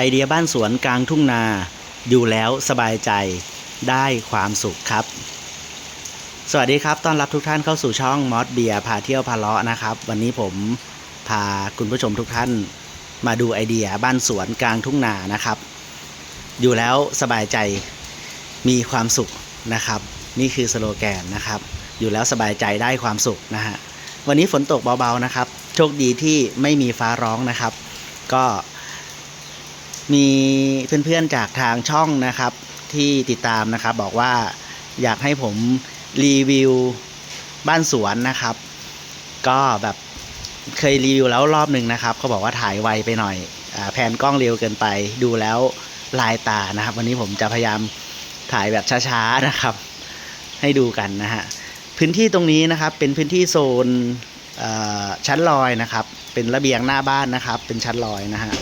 ไอเดียบ้านสวนกลางทุ่งนา อยู่แล้วสบายใจได้ความสุขครับ สวัสดีครับ ต้อนรับทุกท่านเข้าสู่ช่องมอสเบียพาเที่ยวพาเลาะนะครับ วันนี้ผมพาคุณผู้ชมทุกท่านมาดูไอเดียบ้านสวนกลางทุ่งนานะครับ อยู่แล้วสบายใจมีความสุขนะครับ นี่คือสโลแกนนะครับ อยู่แล้วสบายใจได้ความสุขนะฮะวันนี้ฝนตกเบาๆนะครับ โชคดีที่ไม่มีฟ้าร้องนะครับ ก็ มีเพื่อนๆจากทางช่องนะครับที่ติดตามนะครับ บอกว่าอยากให้ผมรีวิวบ้านสวนนะครับ ก็แบบเคยรีวิวแล้วรอบหนึ่งนะครับเขาบอกว่าถ่ายไวไปหน่อยอแผนกล้องเร็วเกินไป ดูแล้วลายตานะครับ วันนี้ผมจะพยายามถ่ายแบบช้าๆนะครับ ให้ดูกันนะฮะพื้นที่ตรงนี้นะครับเป็นพื้นที่โซนชั้นลอยนะครับ เป็นระเบียงหน้าบ้านนะครับ เป็นชั้นลอยนะฮะ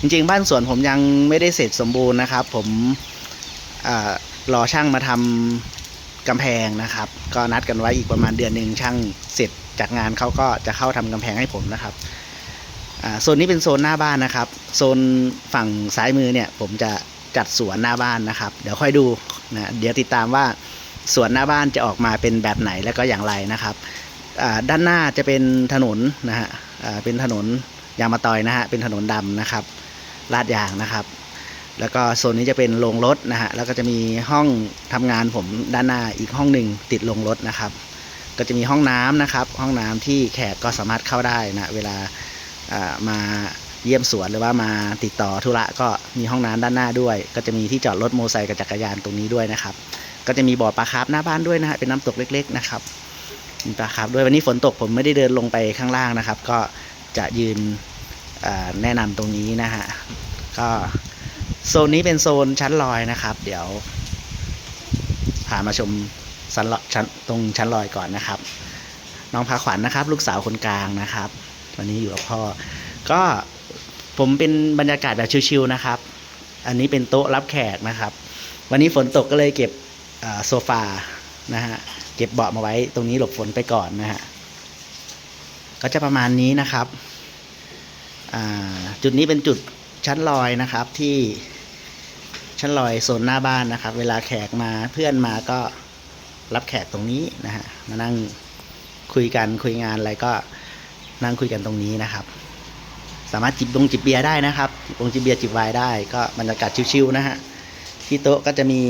จริงๆ บ้านสวนผมยังไม่ได้เสร็จสมบูรณ์นะครับ ผมเออรอช่างมาทำกำแพงนะครับ ก็นัดกันไว้อีกประมาณเดือนหนึ่งช่างเสร็จจากงานเขาก็จะเข้าทำกำแพงให้ผมนะครับโซนนี้เป็นโซนหน้าบ้านนะครับ โซนฝั่งซ้ายมือเนี่ยผมจะจัดสวนหน้าบ้านนะครับ เดี๋ยวค่อยดูนะเดี๋ยวติดตามว่าสวนหน้าบ้านจะออกมาเป็นแบบไหนแล้วก็อย่างไรนะครับด้านหน้าจะเป็นถนนนะฮะเป็นถนนยางมะตอยนะฮะเป็นถนนดำนะครับ ลาดยางนะครับ แล้วก็โซนนี้จะเป็นโรงรถนะฮะแล้วก็จะมีห้องทำงานผมด้านหน้าอีกห้องหนึ่งติดโรงรถนะครับ ก็จะมีห้องน้ำนะครับ ห้องน้ำที่แขกก็สามารถเข้าได้นะเวลาามาเยี่ยมสวนหรือว่ามาติดต่อธุระก็มีห้องน้ำด้านหน้าด้วย ก็จะมีที่จอดรถโมไซค์กับจักรยานตรงนี้ด้วยนะครับ ก็จะมีบ่อปลาคาร์ฟหน้าบ้านด้วยนะฮะเป็นน้ำตกเล็ก ๆ นะครับมีปลาคาร์ฟด้วยวันนี้ฝนตกผมไม่ได้เดินลงไปข้างล่างนะครับ ก็จะยืน แนะนำตรงนี้นะฮะ ก็โซนนี้เป็นโซนชั้นลอยนะครับ เดี๋ยวพามาชมชั้นลอยชั้นตรงชั้นลอยก่อนนะครับ น้องพาขวัญนะครับ ลูกสาวคนกลางนะครับ วันนี้อยู่กับพ่อ ก็ผมเป็นบรรยากาศแบบชิวๆนะครับ อันนี้เป็นโต๊ะรับแขกนะครับ วันนี้ฝนตกก็เลยเก็บโซฟานะฮะเก็บเบาะมาไว้ตรงนี้หลบฝนไปก่อนนะฮะก็จะประมาณนี้นะครับ จุดนี้เป็นจุดชั้นลอยนะครับที่ชั้นลอยโซนหน้าบ้านนะครับ เวลาแขกมาเพื่อนมาก็รับแขกตรงนี้นะฮะมานั่งคุยกันคุยงานอะไรก็นั่งคุยกันตรงนี้นะครับ สามารถจิบดงจิบเบียร์ได้นะครับจิบดงจิบเบียร์จิบไวน์ได้ก็บรรยากาศชิวๆนะฮะที่โต๊ะก็จะมี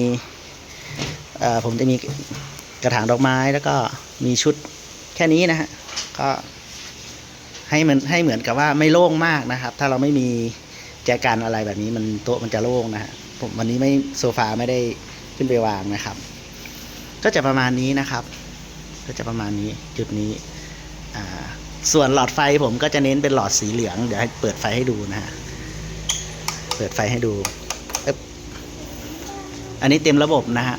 ผมจะมีกระถางดอกไม้แล้วก็มีชุดแค่นี้นะฮะก็ ให้มันให้เหมือนกับว่าไม่โล่งมากนะครับ ถ้าเราไม่มีแจกันอะไรแบบนี้มันโต๊ะมันจะโล่งนะฮะผมวันนี้ไม่โซฟาไม่ได้ขึ้นไปวางนะครับ ก็จะประมาณนี้นะครับ ก็จะประมาณนี้จุดนี้ส่วนหลอดไฟผมก็จะเน้นเป็นหลอดสีเหลืองเดี๋ยวให้เปิดไฟให้ดูนะฮะเปิดไฟให้ดูอันนี้เต็มระบบนะฮะ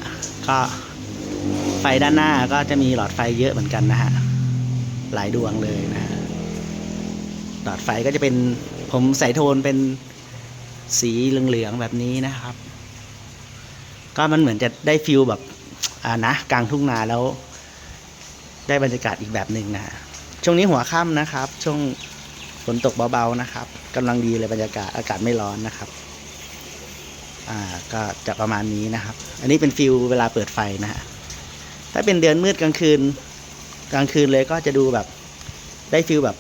ก็ไฟด้านหน้าก็จะมีหลอดไฟเยอะเหมือนกันนะฮะหลายดวงเลยนะฮะ หลอดไฟก็จะเป็นผมใส่โทนเป็นสีเหลืองๆแบบนี้นะครับ ก็มันเหมือนจะได้ฟิลแบบอ่านะกลางทุ่งนาแล้ว ได้บรรยากาศอีกแบบหนึ่งนะฮะช่วงนี้หัวค่ำนะครับ ช่วงฝนตกเบาๆนะครับกำลังดีเลยบรรยากาศอากาศไม่ร้อนนะครับอ่าก็จะประมาณนี้นะครับ อันนี้เป็นฟิลเวลาเปิดไฟนะฮะถ้าเป็นเดือนมืดกลางคืน กลางคืนเลยก็จะดูแบบได้ฟิลแบบ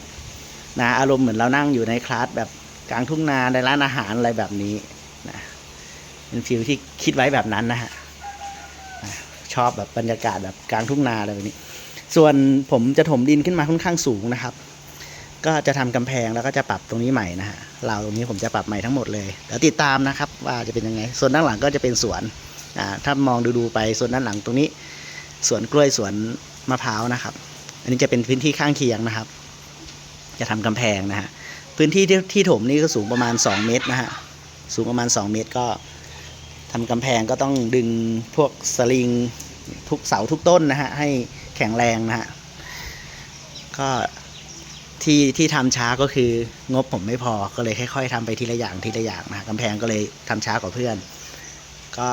นะอารมณ์เหมือนเรานั่งอยู่ในคลาสแบบกลางทุ่งนาในร้านอาหารอะไรแบบนี้นะเป็นฟิลที่คิดไว้แบบนั้นนะฮะชอบแบบบรรยากาศแบบกลางทุ่งนาอะไรแบบนี้ ส่วนผมจะถมดินขึ้นมาค่อนข้างสูงนะครับ ก็จะทำกำแพงแล้วก็จะปรับตรงนี้ใหม่นะฮะราวตรงนี้ผมจะปรับใหม่ทั้งหมดเลยเดี๋ยวติดตามนะครับ ว่าจะเป็นยังไงส่วนด้านหลังก็จะเป็นสวนอ่าถ้ามองดูๆไปส่วนด้านหลังตรงนี้สวนกล้วยสวนมะพร้าวนะครับ อันนี้จะเป็นพื้นที่ข้างเคียงนะครับ จะทำกำแพงนะฮะพื้นที่ที่ที่ถมนี่ก็สูงประมาณ 2 เมตรนะฮะสูงประมาณ 2 เมตรก็ทำกำแพงก็ต้องดึงพวกสลิงทุกเสาทุกต้นนะฮะให้แข็งแรงนะฮะก็ที่ที่ทำช้าก็คืองบผมไม่พอก็เลยค่อยๆทำไปทีละอย่างทีละอย่างนะกำแพงก็เลยทำช้ากว่าเพื่อน ก็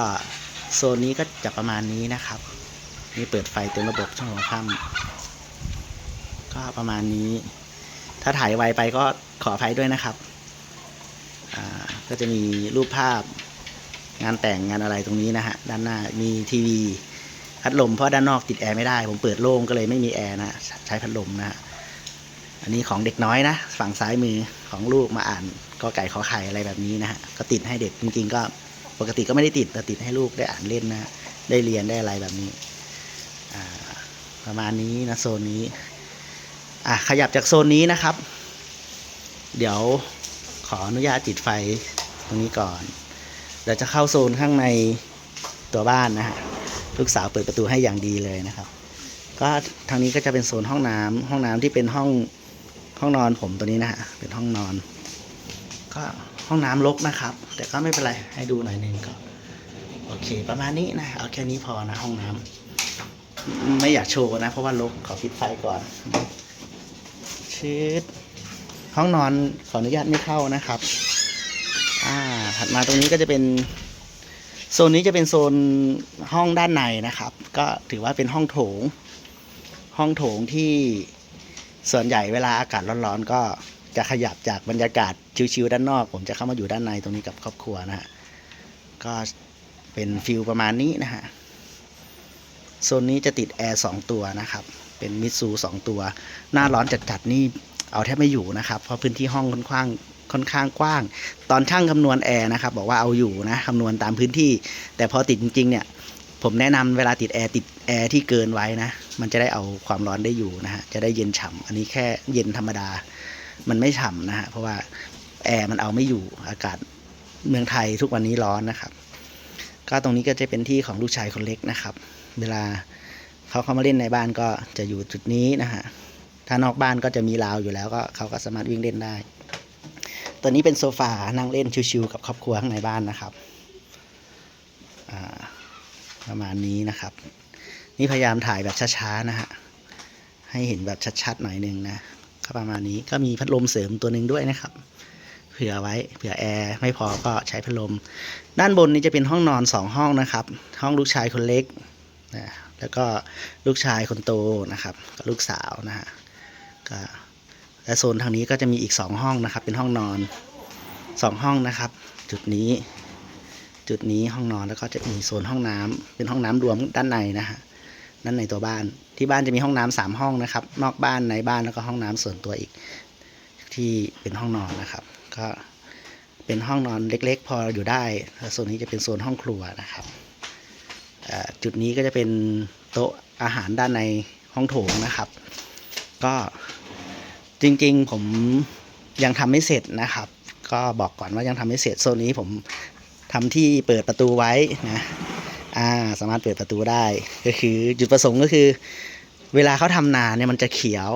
โซนนี้ก็จะประมาณนี้นะครับ นี่เปิดไฟเต็มระบบช่องของค่ำก็ประมาณนี้ ถ้าถ่ายไวไปก็ขออภัยด้วยนะครับก็จะมีรูปภาพงานแต่งงานอะไรตรงนี้นะฮะด้านหน้ามีทีวีพัดลมเพราะด้านนอกติดแอร์ไม่ได้ ผมเปิดโล่งก็เลยไม่มีแอร์นะใช้พัดลมนะฮะอันนี้ของเด็กน้อยนะ ฝั่งซ้ายมือของลูกมาอ่านกอไก่ขอไข่อะไรแบบนี้นะฮะก็ติดให้เด็กจริงๆ ก็ปกติก็ไม่ได้ติดแต่ติดให้ลูกได้อ่านเล่นนะได้เรียนได้อะไรแบบนี้ประมาณนี้นะโซนนี้ อะขยับจากโซนนี้นะครับ เดี๋ยวขออนุญาตติดไฟตรงนี้ก่อนเดี๋ยวจะเข้าโซนข้างในตัวบ้านนะฮะลูกสาวเปิดประตูให้อย่างดีเลยนะครับ ก็ทางนี้ก็จะเป็นโซนห้องน้ำห้องน้ำที่เป็นห้องห้องนอนผมตัวนี้นะฮะเป็นห้องนอน ก็ห้องน้ำรกนะครับ แต่ก็ไม่เป็นไรให้ดูหน่อยนึงก็โอเค ประมาณนี้นะเอาแค่นี้พอนะห้องน้ำไม่อยากโชว์นะ เพราะว่ารกขอปิดไฟก่อน ชืดห้องนอนขออนุญาตไม่เข้านะครับ อ่า ถัดมาตรงนี้ก็จะเป็น โซนนี้จะเป็นโซนห้องด้านในนะครับ ก็ถือว่าเป็นห้องโถง ห้องโถงที่ส่วนใหญ่เวลาอากาศร้อนๆ ก็จะขยับจากบรรยากาศชิวๆด้านนอก ผมจะเข้ามาอยู่ด้านในตรงนี้กับครอบครัวนะฮะ ก็เป็นฟิลประมาณนี้นะฮะ โซนนี้จะติดแอร์สองตัวนะครับ เป็นมิซูสองตัว หน้าร้อนจัดๆนี่เอาแทบไม่อยู่นะครับ เพราะพื้นที่ห้องค่อนข้างค่อนข้างกว้าง ตอนช่างคำนวณแอร์นะครับบอกว่าเอาอยู่นะคำนวณตามพื้นที่ แต่พอติดจริงๆเนี่ยผมแนะนำเวลาติดแอร์ติดแอร์ที่เกินไว้นะ มันจะได้เอาความร้อนได้อยู่นะฮะ จะได้เย็นฉ่ำอันนี้แค่เย็นธรรมดา มันไม่ฉ่ำนะฮะ เพราะว่าแอร์มันเอาไม่อยู่ อากาศเมืองไทยทุกวันนี้ร้อนนะครับ ก็ตรงนี้ก็จะเป็นที่ของลูกชายคนเล็กนะครับ เวลา เขาเข้ามาเล่นในบ้านก็จะอยู่จุดนี้นะฮะถ้านอกบ้านก็จะมีราวอยู่แล้วก็เขาก็สามารถวิ่งเล่นได้ ตัวนี้เป็นโซฟานั่งเล่นชิวๆกับครอบครัวข้างในบ้านนะครับประมาณนี้นะครับ นี่พยายามถ่ายแบบช้าๆนะฮะให้เห็นแบบชัดๆหน่อยหนึงนะก็ประมาณนี้ก็มีพัดลมเสริมตัวหนึ่งด้วยนะครับเผื่อไว้เผื่อแอร์ไม่พอก็ใช้พัดลม ด้านบนนี้จะเป็นห้องนอนสองห้องนะครับ ห้องลูกชายคนเล็กนะ แล้วก็ลูกชายคนโตนะครับกับลูกสาวนะฮะก็และโซนทางนี้ก็จะมีอีกสองห้องนะครับ เป็นห้องนอนสองห้องนะครับ จุดนี้ จุดนี้ห้องนอนแล้วก็จะมีโซนห้องน้ำเป็นห้องน้ำรวมด้านในนะฮะด้านในตัวบ้าน ที่บ้านจะมีห้องน้ำสามห้องนะครับ นอกบ้านในบ้านแล้วก็ห้องน้ำส่วนตัวอีก ที่เป็นห้องนอนนะครับ ก็เป็นห้องนอนเล็ก ๆ พออยู่ได้แล้วโซนนี้จะเป็นโซนห้องครัวนะครับ จุดนี้ก็จะเป็นโต๊ะอาหารด้านในห้องโถงนะครับ ก็จริงๆผมยังทำไม่เสร็จนะครับ ก็บอกก่อนว่ายังทำไม่เสร็จโซนนี้ผมทำที่เปิดประตูไว้นะอ่าสามารถเปิดประตูได้ก็คือจุดประสงค์ก็คือ เวลาเขาทำนาเนี่ยมันจะเขียว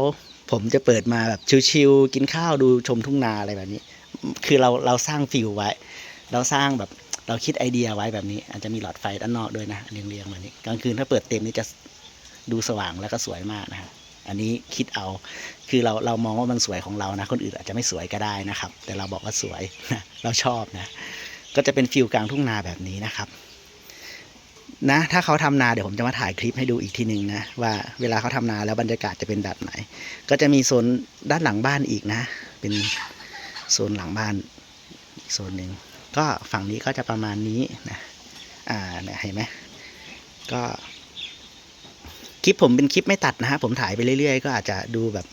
ผมจะเปิดมาแบบชิวๆกินข้าวดูชมทุ่งนาอะไรแบบนี้ คือเราเราสร้างฟิลไว้ เราสร้างแบบ เราคิดไอเดียไว้แบบนี้อาจจะมีหลอดไฟด้านนอกด้วยนะเรียงๆแบบนี้กลางคืนถ้าเปิดเต็มนี่จะดูสว่างแล้วก็สวยมากนะฮะอันนี้คิดเอาคือเราเรามองว่ามันสวยของเรานะ คนอื่นอาจจะไม่สวยก็ได้นะครับ แต่เราบอกว่าสวยนะเราชอบนะ ก็จะเป็นฟิลกลางทุ่งนาแบบนี้นะครับนะถ้าเขาทำนาเดี๋ยวผมจะมาถ่ายคลิปให้ดูอีกทีหนึ่งนะว่าเวลาเขาทำนาแล้วบรรยากาศจะเป็นแบบไหน ก็จะมีโซนด้านหลังบ้านอีกนะ เป็นโซนหลังบ้านอีกโซนหนึ่ง ก็ฝั่งนี้ก็จะประมาณนี้นะอ่าเนี่ยเห็นไหมก็คลิปผมเป็นคลิปไม่ตัดนะฮะผมถ่ายไปเรื่อยๆ ก็อาจจะดูแบบ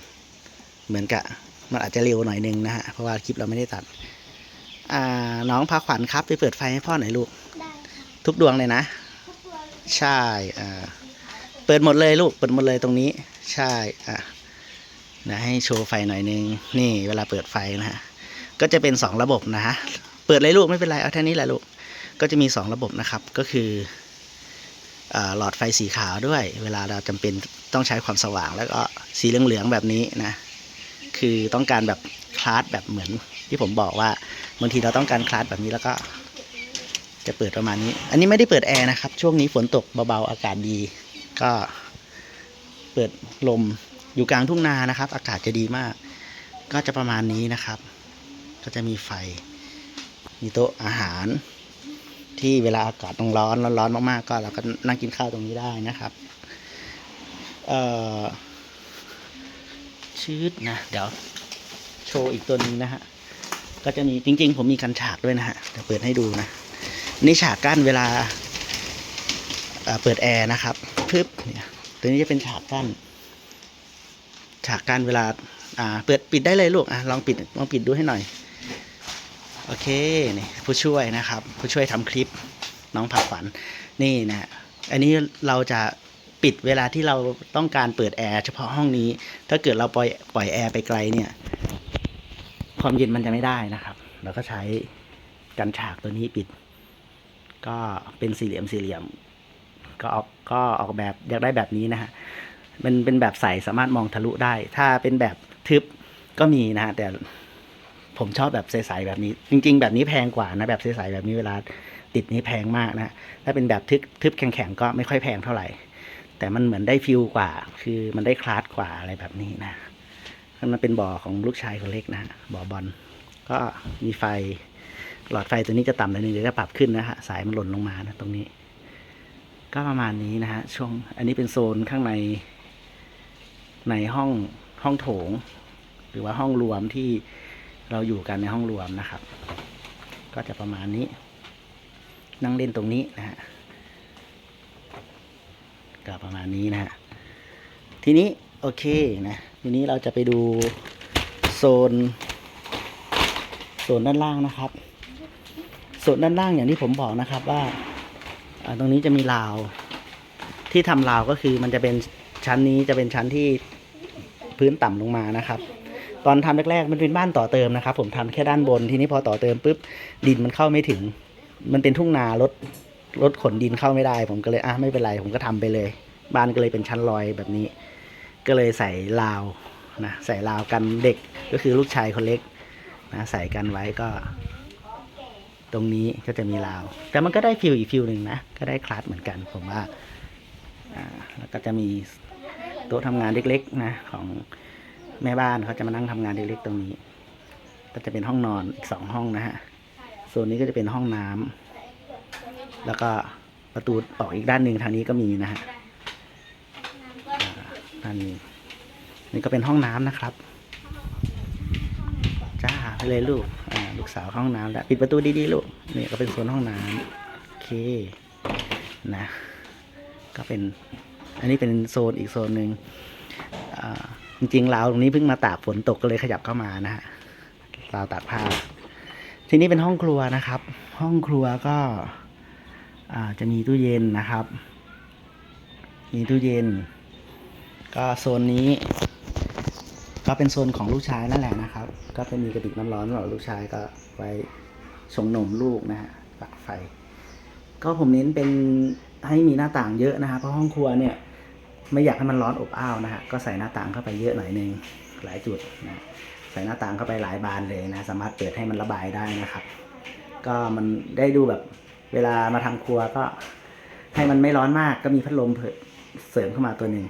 เหมือนกับมันอาจจะเร็วหน่อยนึงนะฮะเพราะว่าคลิปเราไม่ได้ตัด อ่าน้องพาขวัญครับไปเปิดไฟให้พ่อหน่อยลูกได้ค่ะทุกดวงเลยนะทุกตัวใช่อ่าเปิดหมดเลยลูกเปิดหมดเลยตรงนี้ ใช่อะนะให้โชว์ไฟหน่อยนึงนี่เวลาเปิดไฟนะฮะก็จะเป็นสองระบบนะฮะ เปิดเลยลูกไม่เป็นไรเอาแค่นี้แหละลูก ก็จะมีสองระบบนะครับ ก็คือหลอดไฟสีขาวด้วย เวลาเราจำเป็นต้องใช้ความสว่าง แล้วก็สีเหลืองๆแบบนี้นะ คือต้องการแบบคลาสแบบเหมือนที่ผมบอกว่าบางทีเราต้องการคลาสแบบนี้แล้วก็ จะเปิดประมาณนี้ อันนี้ไม่ได้เปิดแอร์นะครับ ช่วงนี้ฝนตกเบาๆอากาศดี ก็เปิดลมอยู่กลางทุ่งนานะครับ อากาศจะดีมาก ก็จะประมาณนี้นะครับ ก็จะมีไฟ มีโต๊ะอาหาร ที่เวลาอากาศต้องร้อนร้อนมากๆ ก็เราก็นั่งกินข้าวตรงนี้ได้นะครับ เอ่อชืดนะ เดี๋ยวโชว์อีกตัวหนึงนะฮะ ก็จะมีจริง ๆ ผมมีกันฉากด้วยนะฮะเดี๋ยวเปิดให้ดูนะ นี่ฉากกั้นเวลาเอ่อเปิดแอร์นะครับพึบเนี่ยตัวนี้จะเป็นฉากกั้นฉากกั้นเวลา อ่า เปิดปิดได้เลยลูกอะลองปิดลองปิดดูให้หน่อย โอเคนี่ผู้ช่วยนะครับ ผู้ช่วยทำคลิปน้องผักฝันนี่นะอันนี้เราจะปิดเวลาที่เราต้องการเปิดแอร์เฉพาะห้องนี้ ถ้าเกิดเราปล่อยปล่อยแอร์ไปไกลเนี่ย ความเย็นมันจะไม่ได้นะครับเราก็ใช้กันฉากตัวนี้ปิด ก็เป็นสี่เหลี่ยมสี่เหลี่ยม ก็ออกก็ออกแบบอยากได้แบบนี้นะฮะมันเป็นแบบใสสามารถมองทะลุได้ ถ้าเป็นแบบทึบก็มีนะฮะแต่ ผมชอบแบบใสๆแบบนี้ จริง ๆ แบบนี้แพงกว่านะแบบใสๆแบบนี้เวลาติดนี้แพงมากนะถ้าเป็นแบบทึบทึบแข็งๆก็ไม่ค่อยแพงเท่าไหร่ แต่มันเหมือนได้ฟิลกว่า คือมันได้คลาสกว่าอะไรแบบนี้นะมันเป็นบ่อของลูกชายคนเล็กนะบ่อบอลก็มีไฟหลอดไฟตัวนี้จะต่ำหน่อยนึงเดี๋ยวจะปรับขึ้นนะฮะสายมันหล่นลงมานะตรงนี้ ก็ประมาณนี้นะฮะช่วงอันนี้เป็นโซนข้างใน ในห้องห้องโถง หรือว่าห้องรวมที่ เราอยู่กันในห้องรวมนะครับ ก็จะประมาณนี้ นั่งเล่นตรงนี้นะฮะก็ประมาณนี้นะฮะทีนี้โอเคนะทีนี้เราจะไปดูโซนโซนด้านล่างนะครับโซนด้านล่างอย่างที่ผมบอกนะครับว่าตรงนี้จะมีราวที่ทำราวก็คือมันจะเป็นชั้นนี้จะเป็นชั้นที่พื้นต่ำลงมานะครับ ตอนทำแรกๆมันเป็นบ้านต่อเติมนะครับ ผมทำแค่ด้านบนทีนี้พอต่อเติมปุ๊บดินมันเข้าไม่ถึง มันเป็นทุ่งนารถรถขนดินเข้าไม่ได้ ผมก็เลยอะไม่เป็นไรผมก็ทำไปเลย บ้านก็เลยเป็นชั้นลอยแบบนี้ ก็เลยใส่ราวนะใส่ราวกันเด็กก็คือลูกชายคนเล็กนะใส่กันไว้ก็ ตรงนี้ก็จะมีราว แต่มันก็ได้ฟิลอีกฟิลหนึ่งนะก็ได้คลาสเหมือนกัน ผมว่าอ่าแล้วก็จะมีโต๊ะทำงานเล็กๆนะของ แม่บ้านเขาจะมานั่งทำงานเล็กๆตรงนี้ ก็จะเป็นห้องนอนอีกสองห้องนะฮะโซนนี้ก็จะเป็นห้องน้ำแล้วก็ประตูออกอีกด้านหนึ่งทางนี้ก็มีนะฮะอ่าด้านนี้นี่ก็เป็นห้องน้ำนะครับจ้าไปเลยลูกลูกสาวเข้าห้องน้ำแล้วปิดประตูดีๆลูกนี่ก็เป็นโซนห้องน้ำโอเคนะ ก็เป็น อันนี้เป็นโซนอีกโซนหนึ่งอ่า จริงๆราวตรงนี้เพิ่งมาตากฝนตกก็เลยขยับเข้ามานะฮะราวตากผ้า ทีนี้เป็นห้องครัวนะครับ ห้องครัวก็จะมีตู้เย็นนะครับ มีตู้เย็น ก็โซนนี้ ก็เป็นโซนของลูกชายนั่นแหละนะครับ ก็จะมีกระติกน้ำร้อนสำหรับลูกชายก็ไว้ชงนมลูกนะฮะปักไฟ ก็ผมเน้นเป็นให้มีหน้าต่างเยอะนะฮะเพราะห้องครัวเนี่ย ไม่อยากให้มันร้อนอบอ้าวนะฮะก็ใส่หน้าต่างเข้าไปเยอะหน่อยหนึงหลายจุดนะใส่หน้าต่างเข้าไปหลายบานเลยนะ สามารถเปิดให้มันระบายได้นะครับ ก็มันได้ดูแบบเวลามาทำครัวก็ให้มันไม่ร้อนมากก็มีพัดลมเสริมเข้ามาตัวหนึ่ง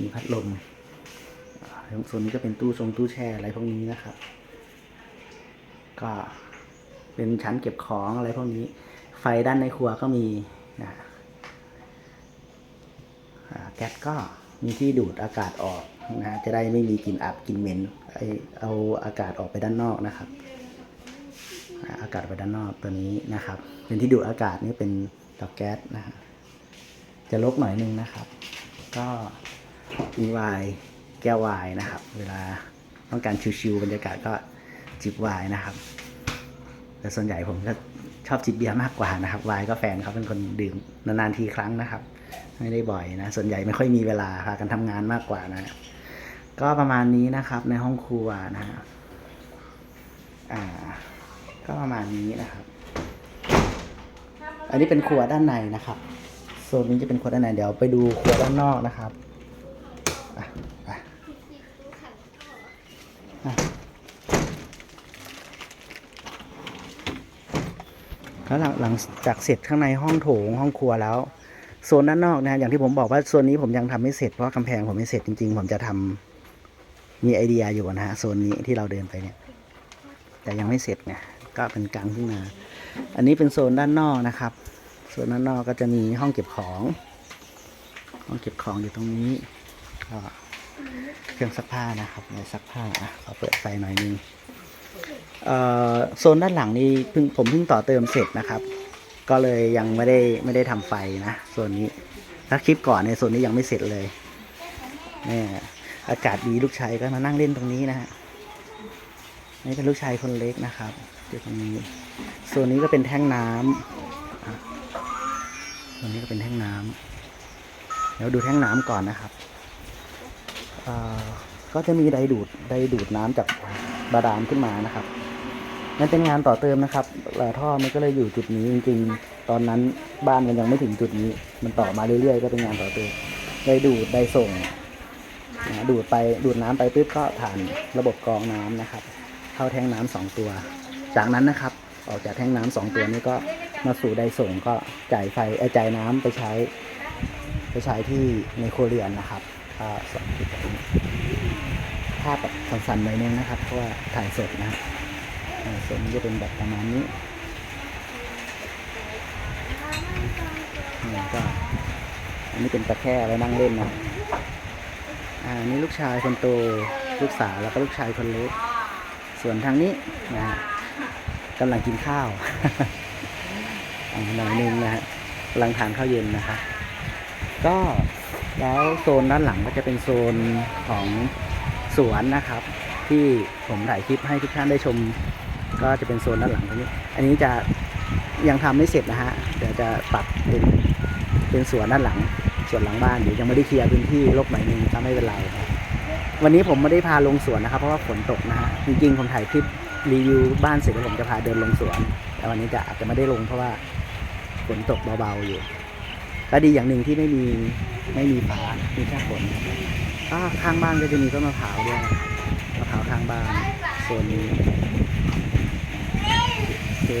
มีพัดลมโซนนี้ก็เป็นตู้ทรงตู้แช่อะไรพวกนี้นะครับ ก็เป็นชั้นเก็บของอะไรพวกนี้ ไฟด้านในครัวก็มีนะ แก๊สก็มีที่ดูดอากาศออกนะจะได้ไม่มีกลิ่นอับกลิ่นเหม็นไอเอาอากาศออกไปด้านนอกนะครับ อากาศไปด้านนอกตัวนี้นะครับ เป็นที่ดูดอากาศนี่เป็นเตาแก๊สนะฮะจะลกหน่อยนึงนะครับ ก็มีไวน์แก้ววายนะครับ เวลาต้องการชิวๆบรรยากาศก็จิบไวน์นะครับ แต่ส่วนใหญ่ผมก็ชอบจิบเบียร์มากกว่านะครับไวน์ก็แฟนเขาเป็นคนดื่มนานๆทีครั้งนะครับ ไม่ได้บ่อยนะ ส่วนใหญ่ไม่ค่อยมีเวลาพากันทำงานมากกว่านะ ก็ประมาณนี้นะครับ ในห้องครัวนะฮะอ่า ก็ประมาณนี้นะครับ อันนี้เป็นครัวด้านในนะครับโซนนี้จะเป็นครัวด้านในเดี๋ยวไปดูครัวด้านนอกนะครับไปแล้วหลังจากเสร็จข้างในห้องโถงห้องครัวแล้ว โซนด้านนอกนะอย่างที่ผมบอกว่าโซนนี้ผมยังทำไม่เสร็จเพราะกำแพงผมไม่เสร็จจริง ๆ ผมจะทำมีไอเดียอยู่นะฮะโซนนี้ที่เราเดินไปเนี่ย แต่ยังไม่เสร็จไงก็เป็นกลางทุ่งนา อันนี้เป็นโซนด้านนอกนะครับโซนด้านนอกก็จะมีห้องเก็บของ ห้องเก็บของอยู่ตรงนี้ก็เครื่องซักผ้านะครับในซักผ้าอะขอเปิดไฟหน่อยนึงโซนด้านหลังนี่เพิ่งผมเพิ่งต่อเติมเสร็จนะครับ ก็เลยยังไม่ได้ไม่ได้ทำไฟนะโซนนี้ถ้าคลิปก่อนในยโซนนี้ยังไม่เสร็จเลยเนี่ยอากาศดีลูกชายก็มานั่งเล่นตรงนี้นะฮะนี่เป็นลูกชายคนเล็กนะครับอยู่ตรงนี้โซนนี้ก็เป็นแท่งน้ำอะโซนนี้ก็เป็นแท่งน้ำเดี๋ยวดูแท่งน้ำก่อนนะครับก็จะมีไดดูดไดดูดน้ำจากบาดาลขึ้นมานะครับ นั่นเป็นงานต่อเติมนะครับเอ่อท่อมันก็เลยอยู่จุดนี้จริง ๆ ตอนนั้นบ้านมันยังไม่ถึงจุดนี้ มันต่อมาเรื่อยๆ ก็เป็นงานต่อเติมได้ดูดได้ส่งนะดูดไปดูดน้ำไปปุ๊บก็ผ่านระบบกรองน้ำนะครับ เข้าแทงน้ำสองตัว จากนั้นนะครับ ออกจากแทงน้ำสองตัวนี้ก็มาสู่ไดส่งก็จ่ายไฟเอ่อจ่ายน้ำไปใช้ ไปใช้ที่ในครัวเรือนนะครับสองจุดภาพแบบสั้นๆหน่อยนึงนะครับเพราะว่าถ่ายสดนะครับ ส่วนนี้จะเป็นแบบประมาณนี้นี่ก็อันนี้เป็นตะแคร่ไว้นั่งเล่นนะอ่านี่ลูกชายคนโตลูกสาวแล้วก็ลูกชายคนเล็ก ส่วนทางนี้นะฮะกำลังกินข้าวอ่าหน่อยนึงนะฮะกำลังทานข้าวเย็นนะครับก็แล้วโซนด้านหลังก็จะเป็นโซนของสวนนะครับ ที่ผมถ่ายคลิปให้ทุกท่านได้ชม ก็จะเป็นโซนด้านหลังตรงนี้ อันนี้จะยังทำไม่เสร็จนะฮะเดี๋ยวจะตัดเป็นเป็นสวนด้านหลังส่วนหลังบ้านเดี๋ยวยังไม่ได้เคลียร์พื้นที่รกหน่อยนึงก็ไม่เป็นไรวันนี้ผมไม่ได้พาลงสวนนะครับเพราะว่าฝนตกนะฮะจริงๆผมถ่ายคลิปรีวิวบ้านเสร็จแล้วผมจะพาเดินลงสวน แต่วันนี้จะอาจจะไม่ได้ลงเพราะว่าฝนตกเบาๆอยู่ก็ดีอย่างหนึ่งที่ไม่มีไม่มีฟ้ามีแค่ฝนอ่าข้างบ้านก็จะมีต้นมะพร้าวด้วยมะพร้าวข้างบ้านโซนนี้ เค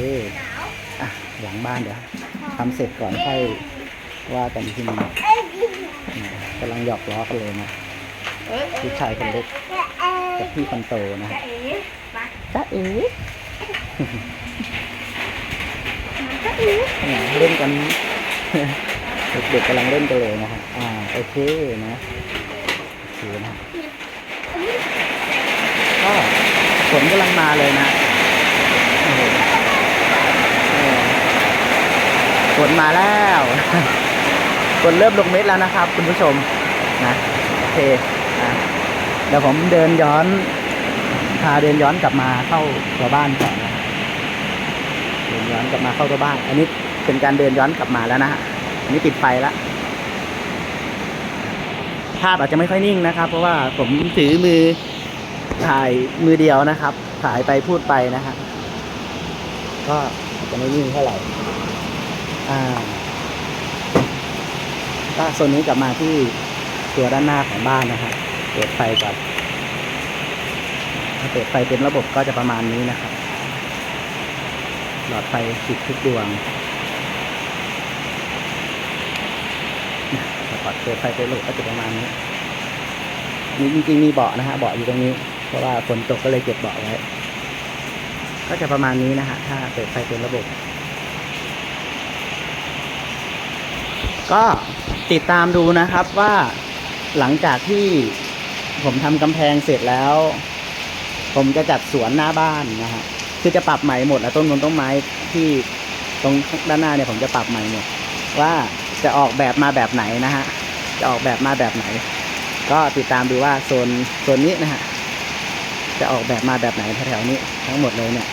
อะหลังบ้านเดี๋ยวทำเสร็จก่อนค่อยว่ากันอีกทีนึงนะกำลังหยอกล้อกันเลยนะลูกชายคนเล็กกับพี่คนโตนะจ้าเอ๋เนี่ยเล่นกันเด็กๆกำลังเล่นกันเลยนะฮะอ่าโอเคนะโอเคนะก็ฝนกำลังมาเลยนะโอ้โห ฝนมาแล้วฝนเริ่มลงเม็ดแล้วนะครับ คุณผู้ชมนะโอเคนะเดี๋ยวผมเดินย้อนพาเดินย้อนกลับมาเข้าตัวบ้านก่อนนะเดินย้อนกลับมาเข้าตัวบ้าน อันนี้เป็นการเดินย้อนกลับมาแล้วนะฮะอันนี้ปิดไฟแล้วภาพอาจจะไม่ค่อยนิ่งนะครับ เพราะว่าผมถือมือถ่ายมือเดียวนะครับ ถ่ายไปพูดไปนะฮะก็จะไม่นิ่งเท่าไหร่ อ่าก็โซนนี้กลับมาที่ตัวด้านหน้าของบ้านนะครับเปิดไฟก่อนถ้าเปิดไฟเต็มระบบก็จะประมาณนี้นะครับ หลอดไฟติดทุกดวงพอเปิดไฟเต็มระบบก็จะประมาณนี้มีจริงๆมีเบาะนะฮะเบาะอยู่ตรงนี้ เพราะว่าฝนตกก็เลยเก็บเบาะไว้ ก็จะประมาณนี้นะฮะถ้าเปิดไฟเต็มระบบ ก็ติดตามดูนะครับว่าหลังจากที่ผมทำกำแพงเสร็จแล้ว ผมจะจัดสวนหน้าบ้านนะฮะคือจะปรับใหม่หมดอะต้นมนต้นไม้ที่ตรงด้านหน้าเนี่ยผมจะปรับใหม่หมดว่าจะออกแบบมาแบบไหนนะฮะจะออกแบบมาแบบไหน ก็ติดตามดูว่าโซนโซนนี้นะฮะจะออกแบบมาแบบไหนแถวๆนี้ทั้งหมดเลยเนี่ย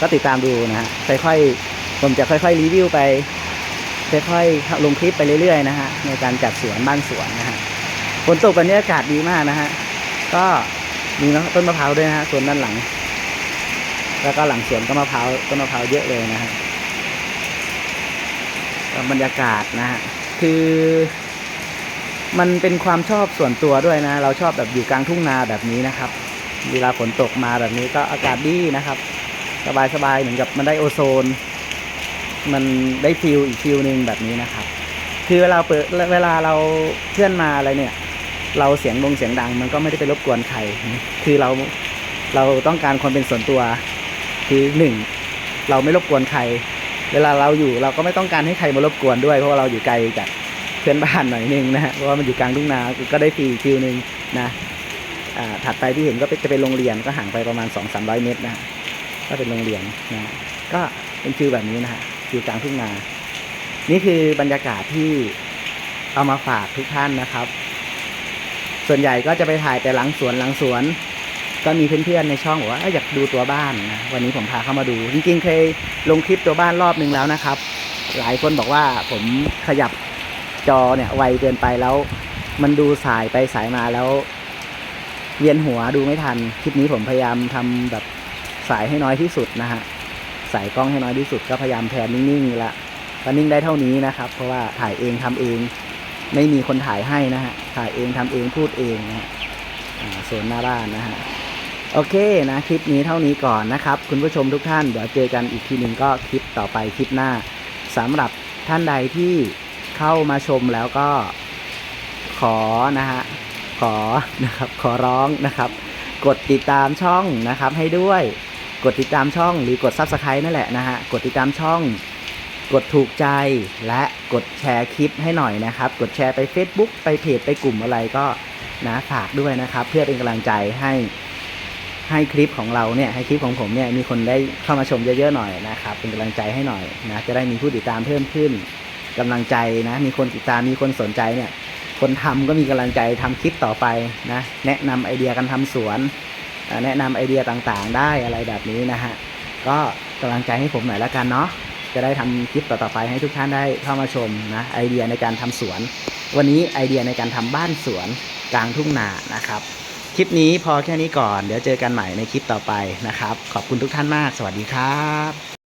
ก็ติดตามดูนะฮะค่อยๆผมจะค่อยๆรีวิวไป ค่อยๆลงคลิปไปเรื่อยๆนะฮะในการจัดสวนบ้านสวนนะฮะฝนตกวันนี้อากาศดีมากนะฮะก็มีต้นมะพร้าวด้วยนะฮะส่วนด้านหลัง แล้วก็หลังสวนก็มะพร้าวต้นมะพร้าวเยอะเลยนะฮะบรรยากาศนะฮะคือ มันเป็นความชอบส่วนตัวด้วยนะ เราชอบแบบอยู่กลางทุ่งนาแบบนี้นะครับ เวลาฝนตกมาแบบนี้ก็อากาศดีนะครับ สบายๆเหมือนกับมันได้โอโซน มันได้ฟิลอีกฟิลหนึ่งแบบนี้นะครับ คือเวลาเปิดเวลาเราเพื่อนมาอะไรเนี่ย เราเสียงดงเสียงดัง มันก็ไม่ได้ไปรบกวนใคร คือเราเราต้องการความเป็นส่วนตัว คือหนึ่งเราไม่รบกวนใคร เวลาเราอยู่เราก็ไม่ต้องการให้ใครมารบกวนด้วย เพราะว่าเราอยู่ไกลจากเพื่อนบ้านหน่อยนึงนะฮะเพราะว่ามันอยู่กลางทุ่งนาก็ได้ฟีฟิลหนึ่งนะอ่าถัดไปที่เห็นก็เป็นจะเป็นโรงเรียนก็ห่างไปประมาณสองสามร้อยเมตรนะก็เป็นโรงเรียนนะฮะก็เป็นฟิลแบบนี้นะฮะ ฟิลกลางทุ่งนา นี่คือบรรยากาศที่เอามาฝากทุกท่านนะครับ ส่วนใหญ่ก็จะไปถ่ายแต่หลังสวนหลังสวน ก็มีเพื่อนๆในช่องบอกว่าอยอยากดูตัวบ้านนะวันนี้ผมพาเข้ามาดู จริงๆ เคยลงคลิปตัวบ้านรอบนึงแล้วนะครับ หลายคนบอกว่าผมขยับจอเนี่ยไวเกินไปแล้ว มันดูสายไปสายมาแล้วเวียนหัวดูไม่ทัน คลิปนี้ผมพยายามทำแบบสายให้น้อยที่สุดนะฮะ ใสายกล้องให้น้อยที่สุดก็พยายามแพนนิ่งๆละก็นิ่งได้เท่านี้นะครับ เพราะว่าถ่ายเองทำเอง ไม่มีคนถ่ายให้นะฮะถ่ายเองทำเองพูดเองนะฮะโซนหน้าบ้านนะฮะโอเคนะคลิปนี้เท่านี้ก่อนนะครับ คุณผู้ชมทุกท่านเดี๋ยวเจอกันอีกทีหนึ่งก็คลิปต่อไปคลิปหน้าสำหรับท่านใดที่เข้ามาชมแล้วก็ขอนะฮะขอนะครับขอร้องนะครับ กดติดตามช่องนะครับให้ด้วย กดติดตามช่องหรือกด subscribe นั่นแหละนะฮะ กดติดตามช่อง กดถูกใจและกดแชร์คลิปให้หน่อยนะครับ กดแชร์ไป Facebook ไปเพจไปกลุ่มอะไรก็นะฝากด้วยนะครับ เพื่อเป็นกำลังใจให้ให้คลิปของเราเนี่ยให้คลิปของผมเนี่ยมีคนได้เข้ามาชมเยอะๆหน่อยนะครับ เป็นกำลังใจให้หน่อยนะจะได้มีผู้ติดตามเพิ่มขึ้นกำลังใจนะ มีคนติดตามมีคนสนใจเนี่ยคนทำก็มีกำลังใจทำคลิปต่อไปนะ แนะนำไอเดียการทำสวน แนะนำไอเดียต่างๆ ได้อะไรแบบนี้นะฮะ ก็กำลังใจให้ผมหน่อยละกันเนาะ จะได้ทำคลิปต่อๆไปให้ทุกท่านได้เข้ามาชมนะไอเดียในการทำสวน วันนี้ไอเดียในการทำบ้านสวนกลางทุ่งนานะครับ คลิปนี้พอแค่นี้ก่อน เดี๋ยวเจอกันใหม่ในคลิปต่อไปนะครับ ขอบคุณทุกท่านมาก สวัสดีครับ